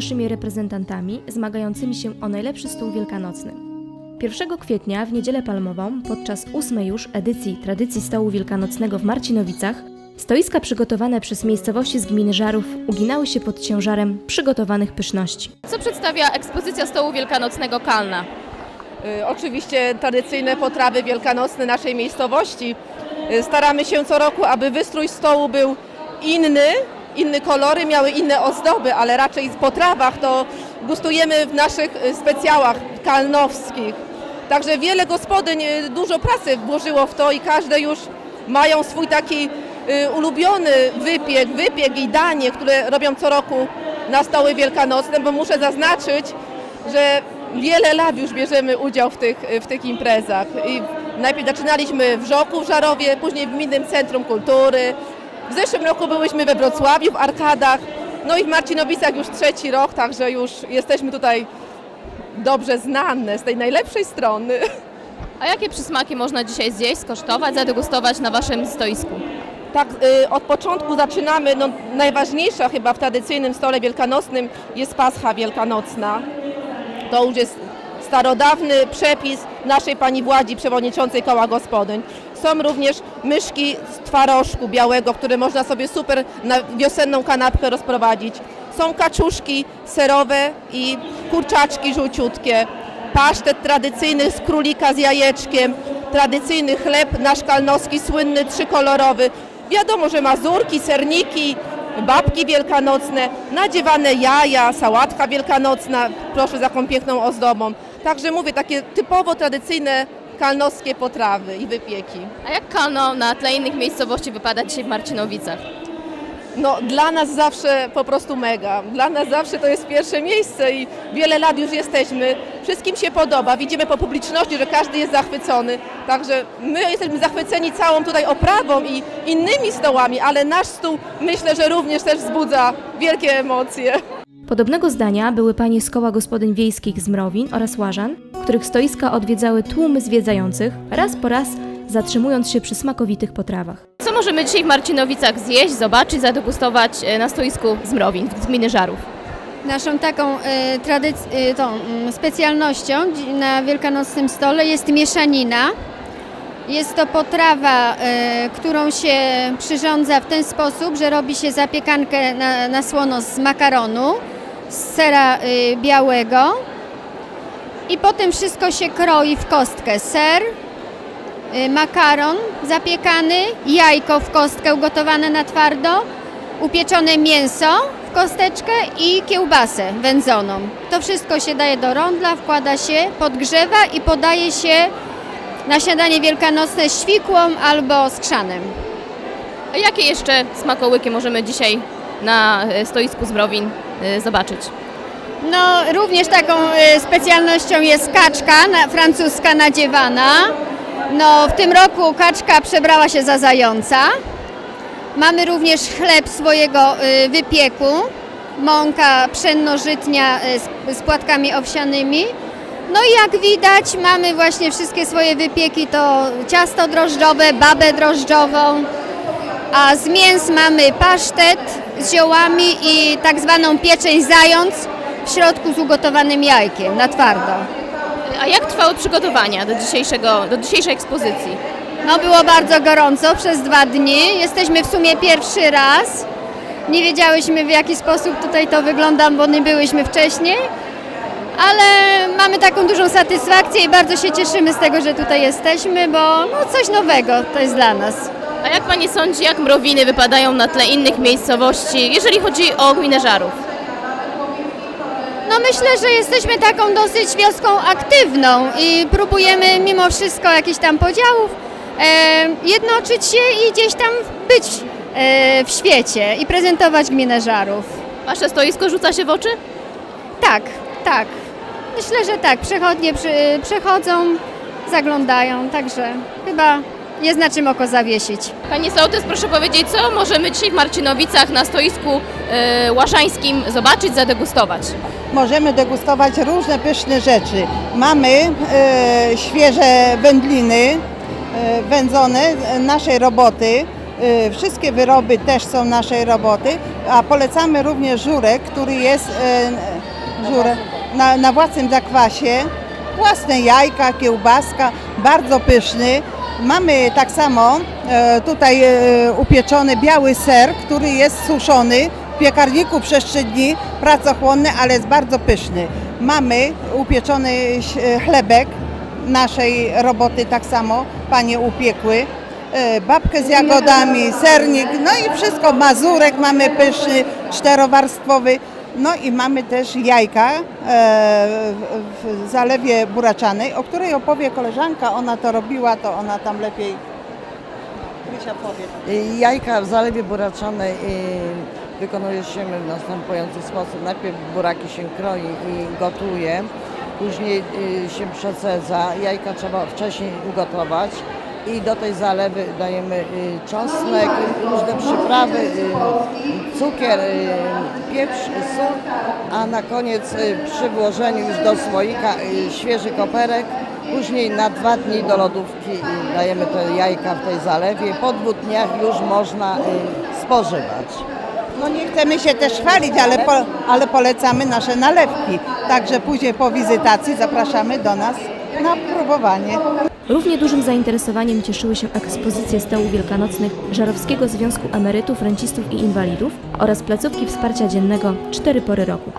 naszymi reprezentantami zmagającymi się o najlepszy stół wielkanocny. 1 kwietnia w Niedzielę Palmową, podczas ósmej już edycji tradycji stołu wielkanocnego w Marcinowicach, stoiska przygotowane przez miejscowości z gminy Żarów uginały się pod ciężarem przygotowanych pyszności. Co przedstawia ekspozycja stołu wielkanocnego Kalna? Y, Oczywiście tradycyjne potrawy wielkanocne naszej miejscowości. Y, Staramy się co roku, aby wystrój stołu był inny, inne kolory, miały inne ozdoby, ale raczej w potrawach to gustujemy w naszych y, specjałach kalnowskich. Także wiele gospodyń y, dużo pracy włożyło w to i każde już mają swój taki y, ulubiony wypiek, wypiek i danie, które robią co roku na stoły wielkanocne, bo muszę zaznaczyć, że wiele lat już bierzemy udział w tych, w tych imprezach. I najpierw zaczynaliśmy w Żoku w Żarowie, później w Gminnym Centrum Kultury. W zeszłym roku byłyśmy we Wrocławiu w Arkadach, no i w Marcinowicach już trzeci rok, także już jesteśmy tutaj dobrze znane z tej najlepszej strony. A jakie przysmaki można dzisiaj zjeść, skosztować, zadegustować na Waszym stoisku? Tak, y, od początku zaczynamy, no najważniejsza chyba w tradycyjnym stole wielkanocnym jest pascha wielkanocna. To już jest starodawny przepis naszej pani Władzi, przewodniczącej koła gospodyń. Są również myszki z twarożku białego, które można sobie super na wiosenną kanapkę rozprowadzić. Są kaczuszki serowe i kurczaczki żółciutkie. Pasztet tradycyjny z królika z jajeczkiem, tradycyjny chleb nasz kalnowski, słynny, trzykolorowy. Wiadomo, że mazurki, serniki, babki wielkanocne, nadziewane jaja, sałatka wielkanocna, proszę za jaką piękną ozdobą. Także mówię, takie typowo tradycyjne kalnowskie potrawy i wypieki. A jak Kalno na tle innych miejscowości wypada dzisiaj w Marcinowicach? No, dla nas zawsze po prostu mega. Dla nas zawsze to jest pierwsze miejsce i wiele lat już jesteśmy. Wszystkim się podoba. Widzimy po publiczności, że każdy jest zachwycony. Także my jesteśmy zachwyceni całą tutaj oprawą i innymi stołami, ale nasz stół myślę, że również też wzbudza wielkie emocje. Podobnego zdania były panie z koła gospodyń wiejskich z Mrowin oraz Łażan, których stoiska odwiedzały tłumy zwiedzających, raz po raz zatrzymując się przy smakowitych potrawach. Co możemy dzisiaj w Marcinowicach zjeść, zobaczyć, zadegustować e, na stoisku z Mrowin, z gminy Żarów? Naszą taką tradyc- e, tą, mm, specjalnością na wielkanocnym stole jest mieszanina. Jest to potrawa, którą się przyrządza w ten sposób, że robi się zapiekankę na, na słono z makaronu, z sera e, białego i potem wszystko się kroi w kostkę. Ser, e, makaron zapiekany, jajko w kostkę ugotowane na twardo, upieczone mięso w kosteczkę i kiełbasę wędzoną. To wszystko się daje do rondla, wkłada się, podgrzewa i podaje się na śniadanie wielkanocne świkłą albo z krzanem. A jakie jeszcze smakołyki możemy dzisiaj na e, stoisku z zobaczyć? No, również taką e, specjalnością jest kaczka francuska nadziewana. No, w tym roku kaczka przebrała się za zająca. Mamy również chleb swojego e, wypieku, mąka pszennożytnia z, z płatkami owsianymi. No i jak widać mamy właśnie wszystkie swoje wypieki, to ciasto drożdżowe, babę drożdżową, a z mięs mamy pasztet z ziołami i tak zwaną pieczeń zając w środku z ugotowanym jajkiem na twardo. A jak trwały przygotowania do, dzisiejszego, do dzisiejszej ekspozycji? No było bardzo gorąco przez dwa dni. Jesteśmy w sumie pierwszy raz. Nie wiedziałyśmy w jaki sposób tutaj to wygląda, bo nie byłyśmy wcześniej. Ale mamy taką dużą satysfakcję i bardzo się cieszymy z tego, że tutaj jesteśmy, bo no, coś nowego to jest dla nas. A jak Pani sądzi, jak Mrowiny wypadają na tle innych miejscowości, jeżeli chodzi o gminę Żarów? No myślę, że jesteśmy taką dosyć wioską aktywną i próbujemy mimo wszystko jakichś tam podziałów e, jednoczyć się i gdzieś tam być e, w świecie i prezentować gminę Żarów. Wasze stoisko rzuca się w oczy? Tak, tak. Myślę, że tak. Przechodnie przy, przechodzą, zaglądają, także chyba jest na czym oko zawiesić. Pani sołtys, proszę powiedzieć, co możemy dzisiaj w Marcinowicach na stoisku łaszańskim zobaczyć, zadegustować? możemy degustować różne pyszne rzeczy. Mamy e, świeże wędliny e, wędzone naszej roboty Wszystkie wyroby też są naszej roboty, a polecamy również żurek, który jest żurek na, na własnym zakwasie. Własne jajka, kiełbaska, bardzo pyszny. Mamy tak samo e, tutaj e, upieczony biały ser, który jest suszony w piekarniku przez 3 dni, pracochłonny, ale jest bardzo pyszny. Mamy upieczony e, chlebek naszej roboty tak samo, panie upiekły. Babkę z jagodami, sernik, no i wszystko, mazurek mamy pyszny, czterowarstwowy. No i mamy też jajka e, w, zalewie buraczanej, o której opowie koleżanka, ona to robiła, to ona tam lepiej Krysia powie. Jajka w zalewie buraczanej y, wykonuje się w następujący sposób. Najpierw buraki się kroi i gotuje, później y, się przecedza. Jajka trzeba wcześniej ugotować i do tej zalewy dajemy y, czosnek, różne przyprawy, y, cukier, y, pieprz, sól, a na koniec przy włożeniu już do słoika świeży koperek. Później na dwa dni do lodówki dajemy te jajka w tej zalewie. Po dwóch dniach już można spożywać. No nie chcemy się też chwalić, ale, po, ale polecamy nasze nalewki. Także później po wizytacji zapraszamy do nas na próbowanie. Równie dużym zainteresowaniem cieszyły się ekspozycje stołów wielkanocnych Żarowskiego Związku Emerytów, Rencistów i Inwalidów oraz placówki wsparcia dziennego Cztery Pory Roku.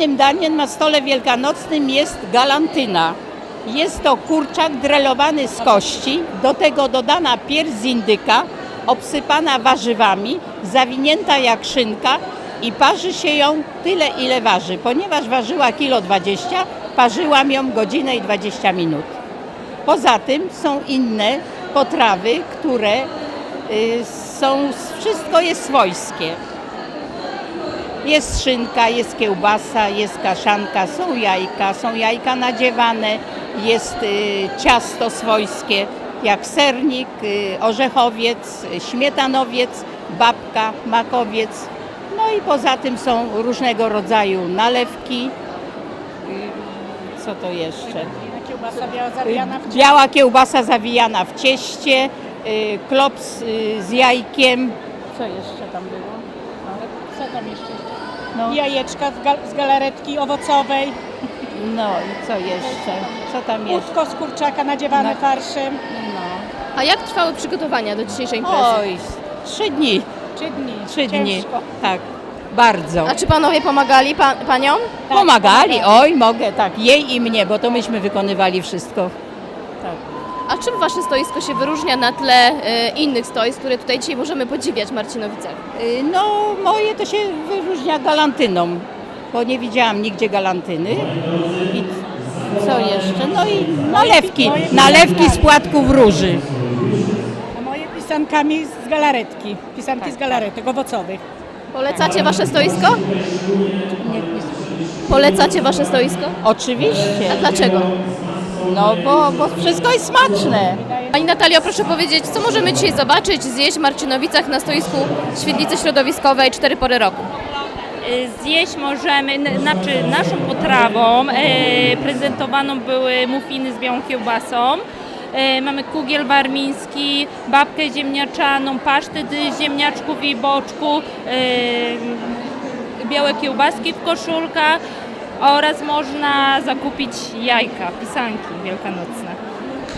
Głównym daniem na stole wielkanocnym jest galantyna. Jest to kurczak drelowany z kości, do tego dodana pierś z indyka, obsypana warzywami, zawinięta jak szynka i parzy się ją tyle, ile waży. Ponieważ ważyła kilo 20, parzyłam ją godzinę i 20 minut. Poza tym są inne potrawy, które y, są, wszystko jest swojskie. Jest szynka, jest kiełbasa, jest kaszanka, są jajka, są jajka nadziewane, jest y, ciasto swojskie, jak sernik, y, orzechowiec, śmietanowiec, babka, makowiec. No i poza tym są różnego rodzaju nalewki. Y, Co to jeszcze? Kiełbasa biała zawijana w Biała kiełbasa zawijana w cieście, klops z jajkiem. Co jeszcze tam było? Co tam jeszcze? No. Jajeczka z, gal- z galaretki owocowej, No i co jeszcze? Co tam jest? łódko z kurczaka nadziewane Na- farszem. No. A jak trwały przygotowania do dzisiejszej imprezy? Oj, trzy dni. Trzy dni. Trzy dni. Ciężko. Tak, bardzo. A czy panowie pomagali pa- paniom? Pomagali? Oj, mogę, tak. Jej i mnie, bo to myśmy wykonywali wszystko. A czym wasze stoisko się wyróżnia na tle e, innych stoisk, które tutaj dzisiaj możemy podziwiać w Marcinowicach? Y, No, moje to się wyróżnia galantyną, bo nie widziałam nigdzie galantyny. I co jeszcze? No i nalewki. Nalewki z płatków róży. A moje pisankami z galaretki. Pisanki z galaretek owocowych. Polecacie wasze stoisko? Polecacie wasze stoisko? Oczywiście. A dlaczego? No, bo, bo wszystko jest smaczne. Pani Natalio, proszę powiedzieć, co możemy dzisiaj zobaczyć, zjeść w Marcinowicach na stoisku Świetlicy Środowiskowej Cztery Pory Roku? Y, Zjeść możemy, znaczy naszą potrawą e, prezentowaną były mufiny z białą kiełbasą. E, mamy kugiel warmiński, babkę ziemniaczaną, pasztet z ziemniaczków i boczku, e, białe kiełbaski w koszulkach oraz można zakupić jajka, pisanki wielkanocne.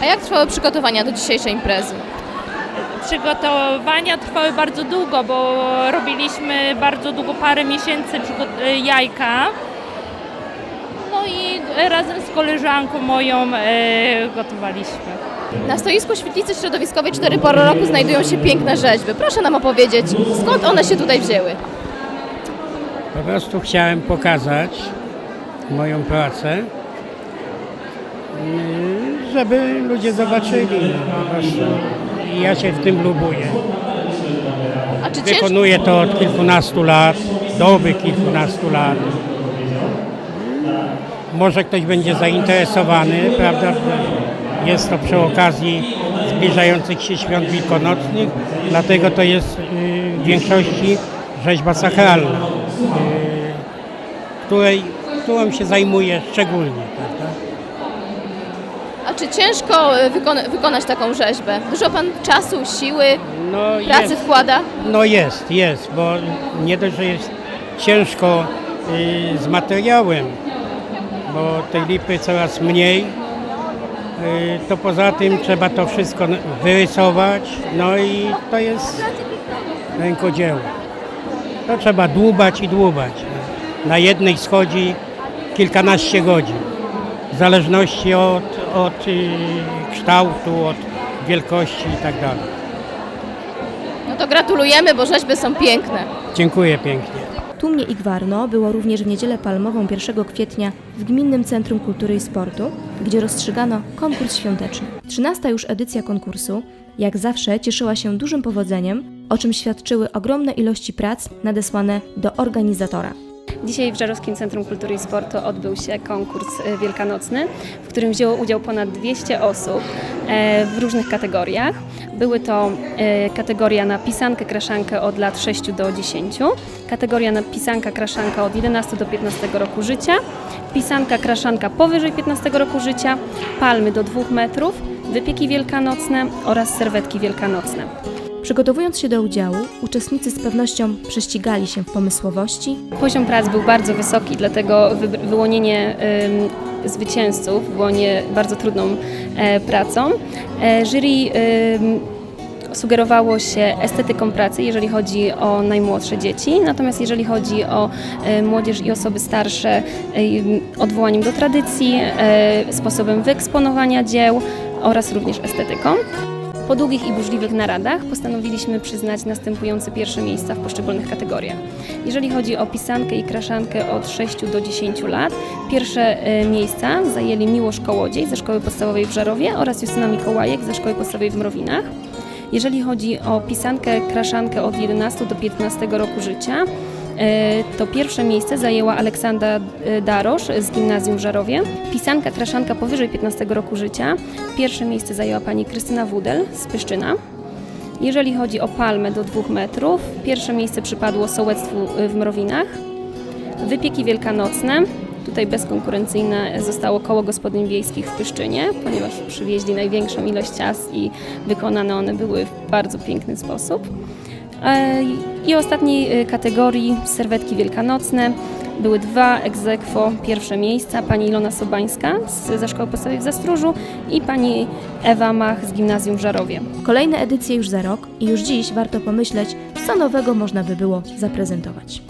A jak trwały przygotowania do dzisiejszej imprezy? Przygotowania trwały bardzo długo, bo robiliśmy bardzo długo, parę miesięcy y, jajka. No i e, razem z koleżanką moją e, gotowaliśmy. Na stoisku świetlicy środowiskowej cztery pory roku znajdują się piękne rzeźby. Proszę nam opowiedzieć, skąd one się tutaj wzięły? Po prostu chciałem pokazać moją pracę, yy, żeby ludzie zobaczyli. I ja się w tym lubuję. A czy Wykonuję to od kilkunastu lat, doby kilkunastu lat. Może ktoś będzie zainteresowany, prawda? Jest to przy okazji zbliżających się świąt wielkanocnych, dlatego to jest yy, w większości rzeźba sakralna, yy, której, którą się zajmuję szczególnie. Prawda? a czy ciężko e, wykona, wykonać taką rzeźbę? Dużo Pan czasu, siły, No, pracy jest, wkłada? no jest, jest, bo nie dość, że jest ciężko yy, z materiałem, bo tej lipy coraz mniej, yy, to poza tym trzeba to wszystko wyrysować, no i to jest rękodzieło. To trzeba dłubać i dłubać. Na jednej schodzi kilkanaście godzin, w zależności od, od yy, kształtu, od wielkości i tak dalej. No to gratulujemy, bo rzeźby są piękne. Dziękuję pięknie. Tłumnie i Gwarno było również w niedzielę palmową 1 kwietnia w Gminnym Centrum Kultury i Sportu, gdzie rozstrzygano konkurs świąteczny. 13. już edycja konkursu, jak zawsze, cieszyła się dużym powodzeniem, o czym świadczyły ogromne ilości prac nadesłane do organizatora. Dzisiaj w Żarowskim Centrum Kultury i Sportu odbył się konkurs e, wielkanocny, w którym wzięło udział ponad 200 osób e, w różnych kategoriach. Były to e, kategoria na pisankę, kraszankę od lat 6 do 10, kategoria na pisanka, kraszanka od 11 do 15 roku życia, pisanka, kraszanka powyżej 15 roku życia, palmy do 2 metrów, wypieki wielkanocne oraz serwetki wielkanocne. Przygotowując się do udziału, uczestnicy z pewnością prześcigali się w pomysłowości, Poziom prac był bardzo wysoki, dlatego wy- wyłonienie ym, zwycięzców było nie bardzo trudną e, pracą. E, jury ym, sugerowało się estetyką pracy, jeżeli chodzi o najmłodsze dzieci, natomiast jeżeli chodzi o e, młodzież i osoby starsze, e, odwołaniem do tradycji, e, sposobem wyeksponowania dzieł oraz również estetyką. Po długich i burzliwych naradach postanowiliśmy przyznać następujące pierwsze miejsca w poszczególnych kategoriach. Jeżeli chodzi o pisankę i kraszankę od 6 do 10 lat, pierwsze e, miejsca zajęli Miłosz Kołodziej ze Szkoły Podstawowej w Żarowie oraz Justyna Mikołajek ze Szkoły Podstawowej w Mrowinach. Jeżeli chodzi o pisankę, kraszankę od 11 do 15 roku życia, to pierwsze miejsce zajęła Aleksandra e, Darosz z Gimnazjum Żarowie. Pisanka, kraszanka powyżej 15 roku życia, pierwsze miejsce zajęła pani Krystyna Wudel z Pyszczyna. Jeżeli chodzi o palmę do 2 metrów, pierwsze miejsce przypadło sołectwu y, w Mrowinach. Wypieki wielkanocne, tutaj bezkonkurencyjne zostało koło gospodyń wiejskich w Pyszczynie, ponieważ przywieźli największą ilość ciast i wykonane one były w bardzo piękny sposób. E, I ostatniej y, kategorii serwetki wielkanocne były dwa ex aequo pierwsze miejsca, pani Ilona Sobańska z, ze Szkoły Podstawowej w Zastróżu i pani Ewa Mach z Gimnazjum w Żarowie. kolejne edycje już za rok i już dziś warto pomyśleć, co nowego można by było zaprezentować.